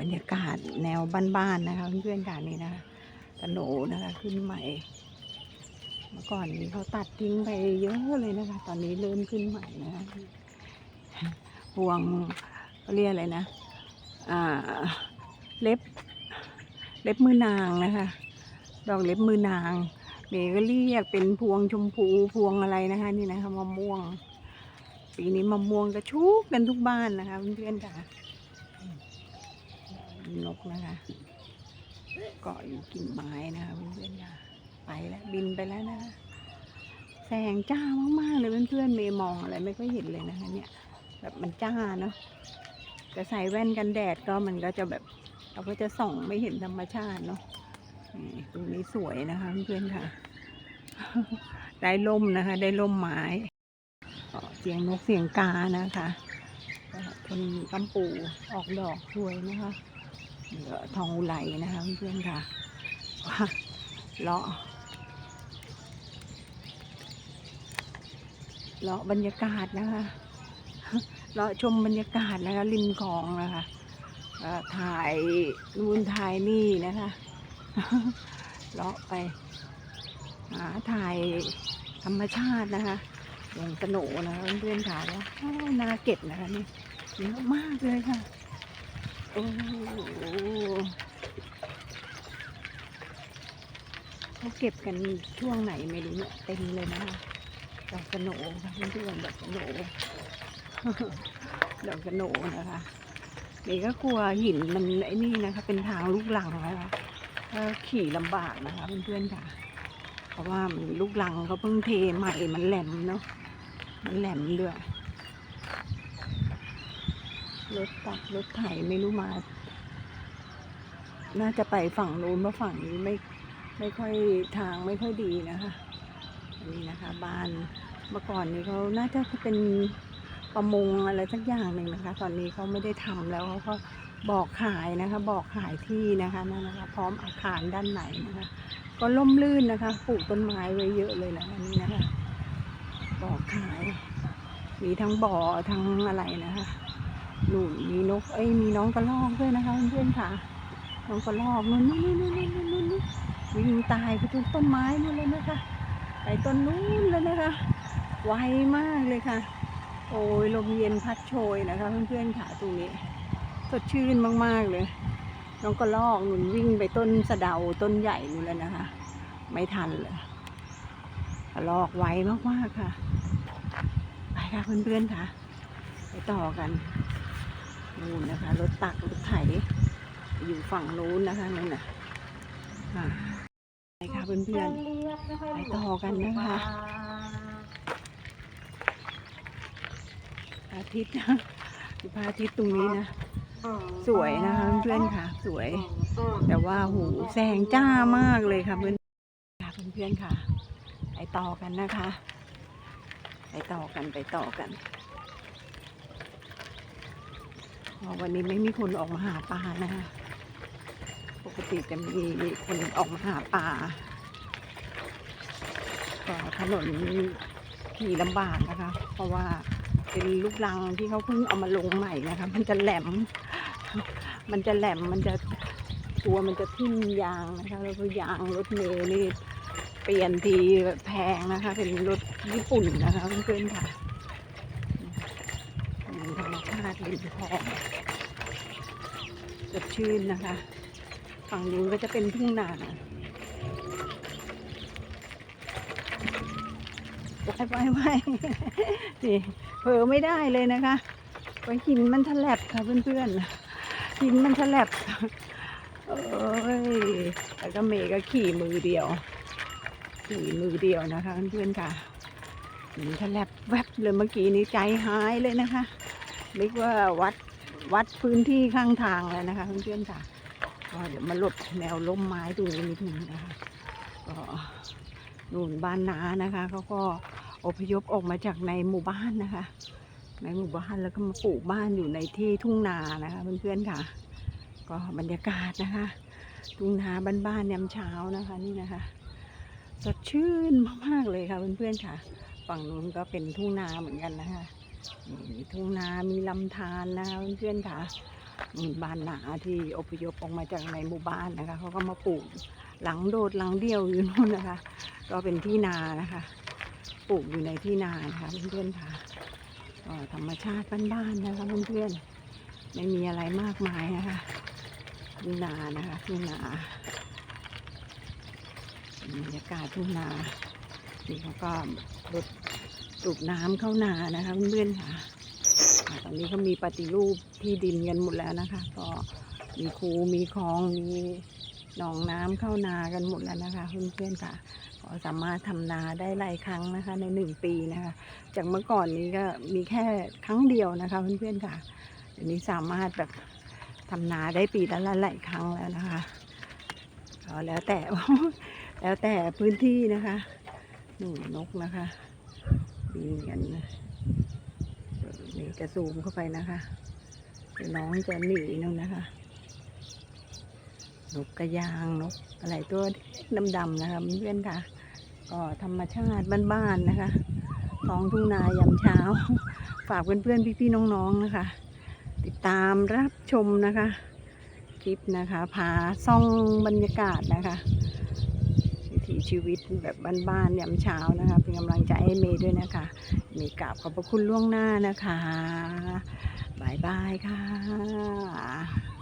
บรรยากาศแนวบ้านๆนะคะเพื่อนๆค่ะนี่นะคะกระโหนนะคะขึ้นใหม่ เมื่อก่อนนี้เขาตัดทิ้งไปเยอะเลยนะคะ ตอนนี้เริ่มขึ้นใหม่นะคะพวงเขาเรียกอะไรนะอ่าเล็บ เล็บมือนางนะคะ ดอกเล็บมือนางเมย์ก็เรียกเป็นพวงชมพูพวงอะไรนะคะ นี่นะคะมะม่วง ปีนี้มะม่วงกระชุกกันทุกบ้านนะคะเพื่อนๆค่ะ นกนะคะ เกาะอยู่กิ่งไม้นะคะเพื่อนๆค่ะไปแล้วบินไปแล้วนะคะแสงจ้ามากๆเลยเพื่อนๆเมย์มองอะไรไม่ค่อยเห็นเลยนะคะเนี่ยแบบมันจ้าเนาะแต่ใส่แว่นกันแดดก็มันก็จะแบบเราก็จะส่องไม่เห็นธรรมชาติเนาะตรงนี้สวยนะคะเพื่อนๆค่ะ ได้ล่มนะคะ ได้ล่มไม้เสียงนกเสียงกานะคะ ก็คนกำปูออกดอกสวยนะคะเหลือทองอุไรนะคะเพื่อนๆค่ะเลาะเลาะบรรยากาศนะคะเลาะชมบรรยากาศนะคะริมคลองนะคะถ่ายนู่นถ่ายนี่นะคะเลาะไปหาถ่ายธรรมชาตินะคะ อย่างสนุนะคะเพื่อนๆค่ะแล้วอ้านาเก็บนะคะนี่เยอะมากเลยค่ะ โอ้โหเขาเก็บกันช่วงไหนไม่รู้เนี่ยเต็มเลยนะคะดอกสโหนค่ะเพื่อนๆดอกสโหนดอกสโหนนะคะเด็กก็กลัวหินมันไอ้นี่นะคะ เป็นทางลูกหลังนะคะขี่ลำบากนะคะเพื่อนๆค่ะ เพราะว่ามันลูกหลังเขาเพิ่งเทใหม่มันแหลมเนาะ แหลมด้วยรถตักรถไถไม่รู้มา น่าจะไปฝั่งนู้นเพราะฝั่งนี้ไม่ไม่ค่อยทางไม่ค่อยดีนะคะอันนี้นะคะบ้านเมื่อก่อนนี้เขาน่าจะเป็นประมงอะไรสักอย่างหนึ่งนะคะ ตอนนี้เขาไม่ได้ทำแล้วเขาก็บอกขายนะคะ บอกขายที่นะคะนั่นนะคะ พร้อมอาคารด้านในนะคะ ก็ล่มลื่นนะคะปลูกต้นไม้ไว้เยอะเลยนะคะนี่นะคะ บอขาย มีทั้งบ่อทั้งอะไรนะคะหนุนมีนกเอ้ยมีน้องกระรอกด้วยนะคะเพื่อนๆค่ะ น้องกระรอกนู่นนู่นนู่นนู่นนู่นวิ่งตายไปทุกต้นไม้นู่นเลยนะคะไปต้นนู้นเลยนะคะ ไวมากเลยค่ะ โอ้ยลมเย็นพัดโชยนะคะเพื่อนๆค่ะตรงนี้สดชื่นมากๆเลย น้องกระลอกหนุนวิ่งไปต้นสะเดาต้นใหญ่นู่นแล้วนะคะ ไม่ทันเลย ลอกไวมากๆค่ะ ไปค่ะเพื่อนๆค่ะ ไปต่อกันนู่นนะคะ รถตักรถไถอยู่ฝั่งนู้นนะคะนู่นน่ะไปค่ะเพื่อนๆไปต่อกันนะคะอาทิตย์นะพระอาทิตย์ตรงนี้นะสวยนะคะเพื่อนๆค่ะ สวย แต่ว่าหูแสงจ้ามากเลยค่ะเพื่อนค่ะเพื่อนๆค่ะ ต่อกันนะคะ ไปต่อกันไปต่อกันวันนี้ไม่มีคนออกมาหาปลานะคะปกติจะมีคนออกมาหาปลาก็ถนนขี่ลำบากนะคะ เพราะว่าเป็นลูกรังที่เขาเพิ่งเอามาลงใหม่นะคะ มันจะแหลม มันจะแหลมมันจะตัวมันจะทิ่มยางนะคะแล้วก็ยางรถเมล์นี่ เปลี่ยนทีแพงนะคะ เป็นรถญี่ปุ่นนะคะเพื่อนๆค่ะธรรมชาติริมคลองสดชื่นนะคะ ฝั่งนู้นก็จะเป็นทุ่งนาไว้ไว้ไว้นี่เผลอไม่ได้เลยนะคะไว้หินมันฉลับค่ะเพื่อนๆหินมันฉลับเอ้ยแล้วก็เมย์ก็ขี่มือเดียว ขี่มือเดียวนะคะเพื่อนๆค่ะหินฉลับแวบเลยเมื่อกี้นี้ใจหายเลยนะคะนึกว่าวัดวัดพื้นที่ข้างทางแล้วนะคะเพื่อนๆค่ะก็เดี๋ยวมาหลบแนวล้มไม้ตรงนี้นิดนึงนะคะก็นู่นบ้านนานะคะเขาก็อพยพออกมาจากในหมู่บ้านนะคะ ในหมู่บ้านแล้วก็มาปลูกบ้านอยู่ในที่ทุ่งนานะคะเพื่อนๆค่ะ ก็บรรยากาศนะคะ ทุ่งนาบ้านๆยามเช้านะคะนี่นะคะ สดชื่นมากๆเลยค่ะเพื่อนๆค่ะ ฝั่งนู้นก็เป็นทุ่งนาเหมือนกันนะคะมีทุ่งนามีลำธารนะคะเพื่อนๆค่ะมีบ้านหนาที่อพยพออกมาจากในหมู่บ้านนะคะเขาก็มาปลูกหลังโดดหลังเดียวอยู่นู่นนะคะ ก็เป็นที่นานะคะ ปลูกอยู่ในที่นานะคะเพื่อนๆค่ะก็ธรรมชาติบ้านๆนะคะเพื่อนๆไม่มีอะไรมากมายนะคะทุ่งนานะคะทุ่งนา บรรยากาศทุ่งนานี่เขาก็รดสูบน้ำเข้านานะคะเพื่อนๆค่ะตอนนี้เขามีปฏิรูปที่ดินกันหมดแล้วนะคะ ก็มีคูมีคลองมีหนองน้ำเข้านากันหมดแล้วนะคะเพื่อนๆค่ะก็สามารถทำนาได้หลายครั้งนะคะ ในหนึ่งปีนะคะ จากเมื่อก่อนนี้ก็มีแค่ครั้งเดียวนะคะเพื่อนๆค่ะเดี๋ยวนี้สามารถแบบทำนาได้ปีละหลายครั้งแล้วนะคะก็แล้วแต่ แล้วแต่พื้นที่นะคะนี่นนกนะคะบินกันนี่จะซูมเข้าไปนะคะน้องจะหนีนู่นนะคะ นกกระยางนกอะไรตัวดำๆนะคะเพื่อนค่ะก็ธรรมชาติบ้านๆนะคะท้องทุ่งนายามเช้า ฝากเพื่อนๆพี่ๆน้องๆนะคะ ติดตามรับชมนะคะ คลิปนะคะ พาซ่องบรรยากาศนะคะ ถีชีวิตแบบบ้านๆยามเช้านะคะ เป็นกำลังใจให้เมย์ด้วยนะคะ เมย์กราบขอบพระคุณล่วงหน้านะคะบายบายค่ะ